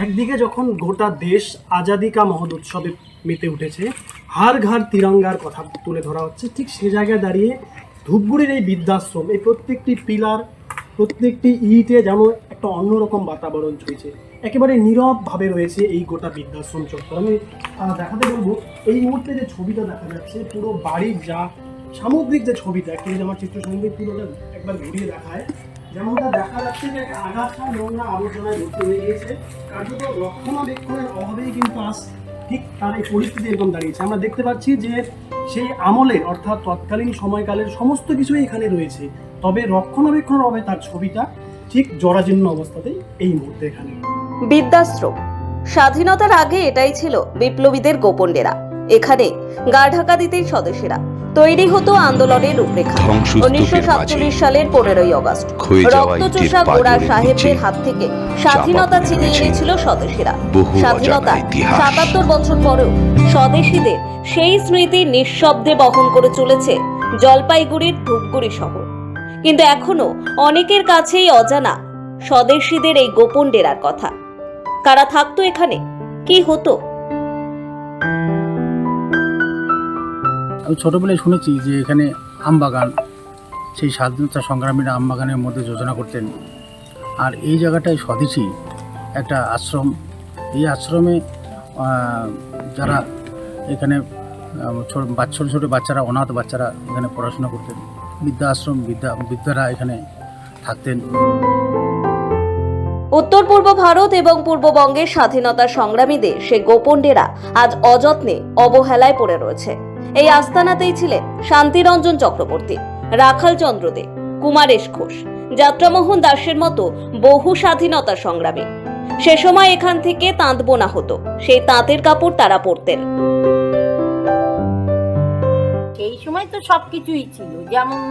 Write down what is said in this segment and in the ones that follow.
একদিকে যখন গোটা দেশ আজাদি কা মহোৎ উৎসবে মেতে উঠেছে, হার ঘর তিরঙ্গার কথা তুলে ধরা হচ্ছে, ঠিক সে জায়গায় দাঁড়িয়ে ধূপগুড়ির এই বৃদ্ধাশ্রম, এই প্রত্যেকটি পিলার, প্রত্যেকটি ইটে যেন একটা অন্যরকম বাতাবরণ চলছে একেবারে নীরবভাবে রয়েছে এই গোটা বৃদ্ধাশ্রম চত্বর। আমি দেখাতে বলব, এই মুহূর্তে যে ছবিটা দেখা যাচ্ছে, পুরো বাড়ির যা সামগ্রিক যে ছবিটা যদি আমার চিত্রসঙ্গী পুরোটা একবার ঘুরিয়ে দেখায়। যেমনটা দেখা যাচ্ছে যে আগাছা নোংরা আবর্জনায় ভর্তি হয়ে গিয়েছে, কার্যত রক্ষণাবেক্ষণের অভাবেই কিন্তু আজ ঠিক তার এই পরিস্থিতি এরকম দাঁড়িয়েছে। আমরা দেখতে পাচ্ছি যে সেই আমলে, অর্থাৎ তৎকালীন সময়কালের সমস্ত কিছুই এখানে রয়েছে। তবে রক্ষণাবেক্ষণের অভাবে তার ছবিটা ঠিক জরাজীর্ণ অবস্থাতেই এই মুহূর্তে এখানে বৃদ্ধাশ্রম স্বাধীনতার আগে এটাই ছিল বিপ্লবীদের গোপন ডেরা। এখানে গা ঢাকা দিতেই স্বদেশীরা তৈরি হতো আন্দোলনের রূপরেখা। উনিশশো সাতচল্লিশ সালের পনেরোই অগস্ট। রক্তচোষা গোড়া সাহেবদের হাত থেকে স্বাধীনতা ছিনিয়ে এনেছিল স্বদেশীরা। স্বাধীনতা সাতাত্তর বছর পরেও স্বদেশীদের সেই স্মৃতি নিঃশব্দে বহন করে চলেছে জলপাইগুড়ির ধূপগুড়ি শহর। কিন্তু এখনও অনেকের কাছেই অজানা স্বদেশীদের এই গোপন ডেরার কথা। কারা থাকতো এখানে? কি হতো? আমি ছোটোবেলায় শুনেছি যে এখানে আমবাগান সেই স্বাধীনতা সংগ্রামীরা আমবাগানের মধ্যে যোজনা করতেন। আর এই জায়গাটায় স্বদেশী একটা আশ্রম। এই আশ্রমে যারা এখানে ছোট ছোটো বাচ্চারা, অনাথ বাচ্চারা এখানে পড়াশোনা করতেন। বিদ্যা আশ্রম বিদ্যা বিদ্যারা এখানে থাকতেন। উত্তর পূর্ব ভারত এবং পূর্ববঙ্গের স্বাধীনতা সংগ্রামীদের সে গোপন ডেরা আজ অযত্নে অবহেলায় পড়ে রয়েছে। এই আস্তানাতেই ছিলেন শান্তিরঞ্জন চক্রবর্তী, রাখাল চন্দ্র দে, কুমারেশ ঘোষ, যাত্রামোহন দাসের মতো বহু স্বাধীনতা সংগ্রামী। সে সময় এখান থেকে তাঁত বোনা হতো, সেই তাঁতের কাপড় তারা পরতেন। সেই সময় তো সব কিছুই ছিল, যেমন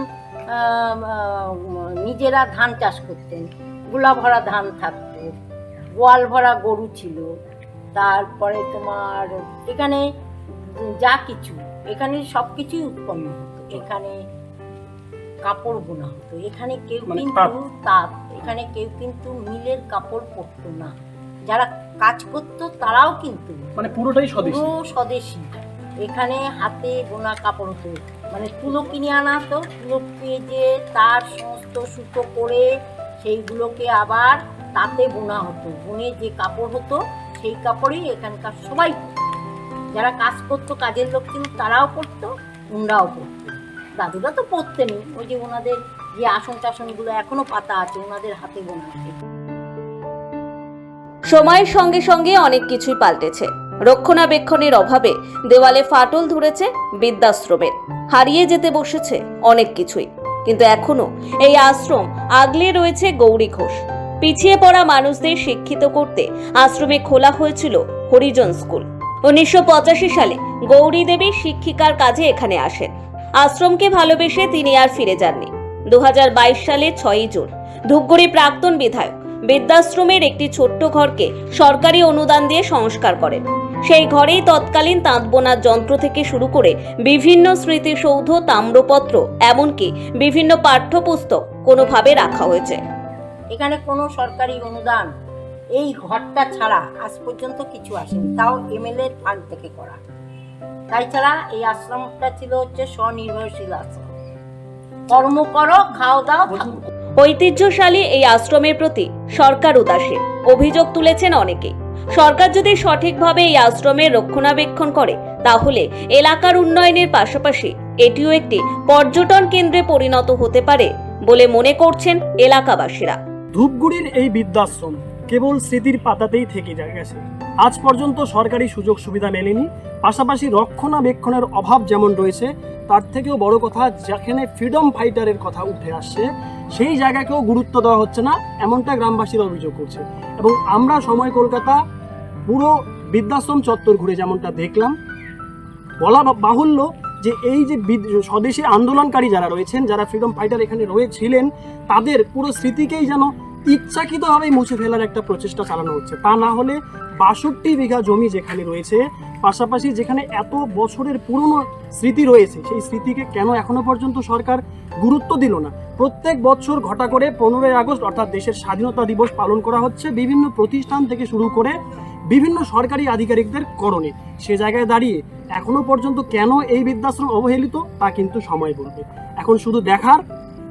নিজেরা ধান চাষ করতেন গোলা ভরা ধান থাকতো গোয়াল ভরা গরু ছিল, তারপরে তোমার এখানে যা কিছু এখানে সব কিছুই উৎপন্ন হতো। এখানে কাপড় বোনা হতো। এখানে কেউ মানে কিন্তু তাঁত। এখানে কেউ কিন্তু মিলের কাপড় পরতো না। যারা কাজ করতো তারাও কিন্তু মানে পুরোটাই স্বদেশী। পুরো স্বদেশী। এখানে হাতে বোনা কাপড় হতো। মানে তুলো কিনে আনা হতো। তুলো পেজে তার সমস্ত সুতো করে সেইগুলোকে আবার তাতে বোনা হতো। বুনে যে কাপড় হতো সেই কাপড়েই এখানকার সবাই। যারা কাজ করতো, কাজের লোক ছিল তারাও পরতো ওনারাও পরতো দাদুরা তো পরতেনি ওই যে ওনাদের যে আসন টাসনগুলো এখনও পাতা আছে, ওনাদের হাতে বোনা সময়ের সঙ্গে সঙ্গে অনেক কিছুই পাল্টেছে। রক্ষণাবেক্ষণের অভাবে দেওয়ালে ফাটল ধরেছে বৃদ্ধাশ্রমের। হারিয়ে যেতে বসেছে অনেক কিছুই। কিন্তু এখনও এই আশ্রম আগলে রয়েছে গৌরী ঘোষ। পিছিয়ে পড়া মানুষদের শিক্ষিত করতে আশ্রমে খোলা হয়েছিল হরিজন স্কুল। উনিশশো পঁচাশি সালে গৌরী দেবী শিক্ষিকার কাজে এখানে আসেন। আশ্রমকে ভালোবেসে তিনি আর ফিরে যাননি। দুহাজার বাইশ সালে ছয়ই জুন, ধূপগুড়ি প্রাক্তন বিধায়ক বৃদ্ধাশ্রমের একটি ছোট্ট ঘরকে সরকারি অনুদান দিয়ে সংস্কার করেন। সেই ঘরেই তৎকালীন তাঁত বোনার যন্ত্র থেকে শুরু করে বিভিন্ন স্মৃতিসৌধ, তাম্রপত্র, এমনকি বিভিন্ন পাঠ্যপুস্তক কোনোভাবে রাখা হয়েছে। এখানে কোনো সরকারি অনুদান এই ঘরটা ছাড়া আজ পর্যন্ত কিছু আসেনি। তাও এমএলএ ফান্ড থেকে করা। তাই ছাড়া এই আশ্রমটা ছিল হচ্ছে স্বনির্ভরশীল আশ্রম। কর্ম করো খাও দাও ঐতিহ্যশালী এই আশ্রমের প্রতি সরকার উদাসীন। অভিযোগ তুলেছেন অনেকেই সরকার যদি সঠিকভাবে এই আশ্রমের রক্ষণাবেক্ষণ করে তাহলে এলাকার উন্নয়নের পাশাপাশি এটিও একটি পর্যটন কেন্দ্রে পরিণত হতে পারে বলে মনে করছেন এলাকাবাসীরা। ধূপগুড়ির এই বৃদ্ধাশ্রম কেবল স্মৃতির পাতাতেই থেকে গেছে। আজ পর্যন্ত সরকারি সুযোগ সুবিধা মেলেনি, পাশাপাশি রক্ষণাবেক্ষণের অভাব যেমন রয়েছে, তার থেকেও বড় কথা যেখানে ফ্রিডম ফাইটারের কথা উঠে আসছে, সেই জায়গাকেও গুরুত্ব দেওয়া হচ্ছে না, এমনটা গ্রামবাসীরা অভিযোগ করছে। এবং আমরা সময় কলকাতা, পুরো বৃদ্ধাশ্রম চত্বর ঘুরে যেমনটা দেখলাম, বলা বাহুল্য যে এই যে বিদ- স্বদেশী আন্দোলনকারী যারা রয়েছেন, যারা ফ্রিডম ফাইটার এখানে রয়েছিলেন, তাদের পুরো স্মৃতিকেই যেন ইচ্ছাকৃতভাবে মুছে ফেলার একটা প্রচেষ্টা চালানো হচ্ছে। তা না হলে বাষট্টি বিঘা জমি যেখানে রয়েছে, পাশাপাশি যেখানে এত বছরের পুরনো স্মৃতি রয়েছে, সেই স্মৃতিকে কেন এখনও পর্যন্ত সরকার গুরুত্ব দিল না? প্রত্যেক বছর ঘটা করে পনেরোই আগস্ট অর্থাৎ দেশের স্বাধীনতা দিবস পালন করা হচ্ছে, বিভিন্ন প্রতিষ্ঠান থেকে শুরু করে বিভিন্ন সরকারি আধিকারিকদের করণে। সে জায়গায় দাঁড়িয়ে এখনও পর্যন্ত কেন এই বৃদ্ধাশ্রম অবহেলিত, তা কিন্তু সময় বলবে। এখন শুধু দেখার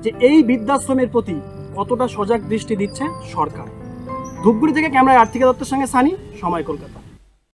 যে এই বৃদ্ধাশ্রমের প্রতি কতটা সজাগ দৃষ্টি দিচ্ছে সরকার? ধূপগুড়ি থেকে ক্যামেরায় আর্থিকা দত্তের সঙ্গে সানি সময় কলকাতা।